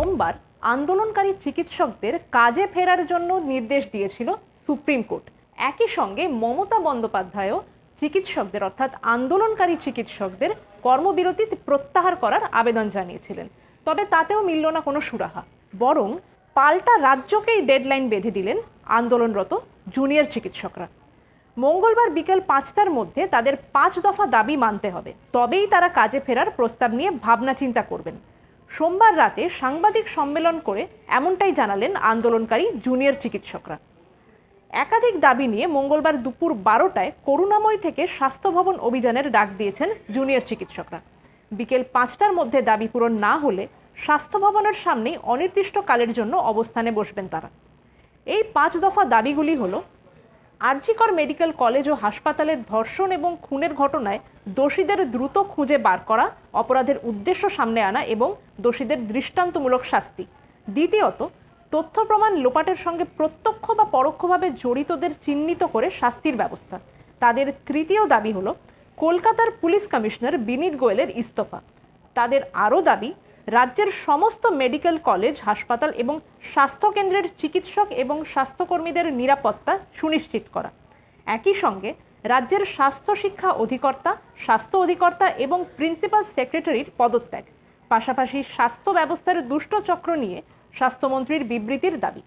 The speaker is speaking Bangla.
সোমবার আন্দোলনকারী চিকিৎসকদের কাজে ফেরার জন্য নির্দেশ দিয়েছিল সুপ্রিম কোর্ট। একই সঙ্গে মমতা বন্দ্যোপাধ্যায়ও চিকিৎসকদের, অর্থাৎ আন্দোলনকারী চিকিৎসকদের কর্মবিরতি প্রত্যাহার করার আবেদন জানিয়েছিলেন। তবে তাতেও মিলল না কোনো সুরাহা। বরং পাল্টা রাজ্যকেই ডেডলাইন বেঁধে দিলেন আন্দোলনরত জুনিয়র চিকিৎসকরা। মঙ্গলবার বিকেল পাঁচটার মধ্যে তাদের পাঁচ দফা দাবি মানতে হবে। তবেই তারা কাজে ফেরার প্রস্তাব নিয়ে ভাবনা চিন্তা করবেন। সোমবার রাতে সাংবাদিক সম্মেলন করে এমনটাই জানালেন আন্দোলনকারী জুনিয়র চিকিৎসকরা। একাধিক দাবি নিয়ে মঙ্গলবার দুপুর বারোটায় করুণাময় থেকে স্বাস্থ্য ভবন অভিযানের ডাক দিয়েছেন জুনিয়র চিকিৎসকরা। বিকেল পাঁচটার মধ্যে দাবি পূরণ না হলে স্বাস্থ্য ভবনের সামনেই অনির্দিষ্টকালের জন্য অবস্থানে বসবেন তারা। এই পাঁচ দফা দাবিগুলি হলো আরজিকর মেডিকেল কলেজ ও হাসপাতালের ধর্ষণ এবং খুনের ঘটনায় দোষীদের দ্রুত খুঁজে বার করা অপরাধের উদ্দেশ্য সামনে আনা এবং দোষীদের দৃষ্টান্তমূলক শাস্তি। দ্বিতীয়ত, তথ্য প্রমাণ লোপাটের সঙ্গে প্রত্যক্ষ বা পরোক্ষভাবে জড়িতদের চিহ্নিত করে শাস্তির ব্যবস্থা। তাদের তৃতীয় দাবি হলো, কলকাতার পুলিশ কমিশনার বিনীত গোয়েলের ইস্তফা। তাদের আরও দাবি রাজ্যের সমস্ত মেডিকেল কলেজ, হাসপাতাল এবং স্বাস্থ্যকেন্দ্রের চিকিৎসক এবং স্বাস্থ্যকর্মীদের নিরাপত্তা সুনিশ্চিত করা। একই সঙ্গে রাজ্যের স্বাস্থ্য শিক্ষা অধিকর্তা, স্বাস্থ্য অধিকর্তা এবং প্রিন্সিপাল সেক্রেটারির পদত্যাগ, পাশাপাশি স্বাস্থ্য ব্যবস্থার দুষ্ট চক্র নিয়ে স্বাস্থ্যমন্ত্রীর বিবৃতির দাবি।